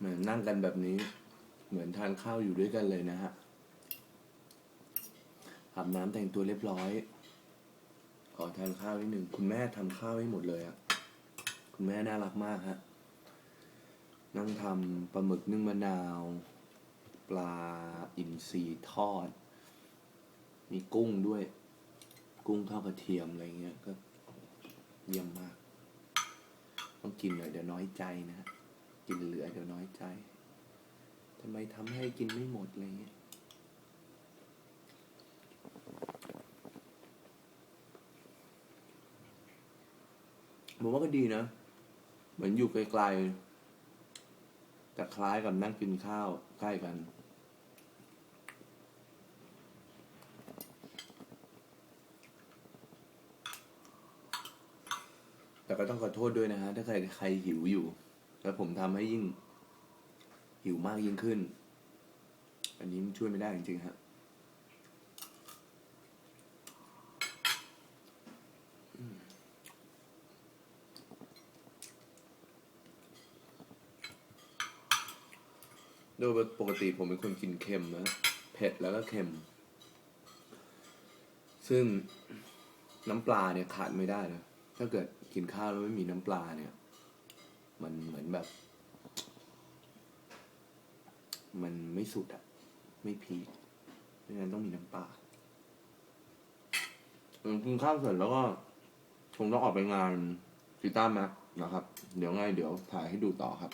เหมือนนั่งกันแบบนี้ เหมือนทานข้าวอยู่ด้วยกันเลยนะฮะอาบน้ำแต่งตัวเรียบร้อย ขอทานข้าวนิดหนึ่งคุณแม่ทำข้าวให้หมดเลยอะคุณแม่น่ารักมากฮะนั่งทำปลาหมึกนึ่งมะนาว ปลาอินทรีทอด มีกุ้งด้วย กุ้งทอดกระเทียมอะไรเงี้ยก็เยี่ยมมาก ต้องกินหน่อยเดี๋ยวน้อยใจนะฮะ กินเหลือเดี๋ยวน้อยใจทำไมทำให้กินไม่หมดอะไรเงี้ยผมว่าก็ดีนะ เหมือนอยู่ไกลๆแต่คล้ายกับนั่งกินข้าวใกล้กัน แต่ก็ต้องขอโทษด้วยนะฮะ ถ้าใครใครหิวอยู่ แล้วผมทำให้ยิ่งหิวมากยิ่งขึ้น อันนี้ช่วยไม่ได้จริงๆฮะอืมโดยปกติผมเป็นคนกินเค็มนะเผ็ดแล้วก็เค็ม ซึ่งน้ำปลาเนี่ยขาดไม่ได้นะถ้าเกิดกินข้าวแล้วไม่มีน้ำปลาเนี่ย มันเหมือนแบบ มันไม่สุดอะไม่พีคดังนั้นต้องมีน้ำปลาเออกินข้าวเสร็จแล้วก็คงต้องออกไปงานกีตาร์แม็กนะครับ เดี๋ยวไงเดี๋ยวถ่ายให้ดูต่อครับ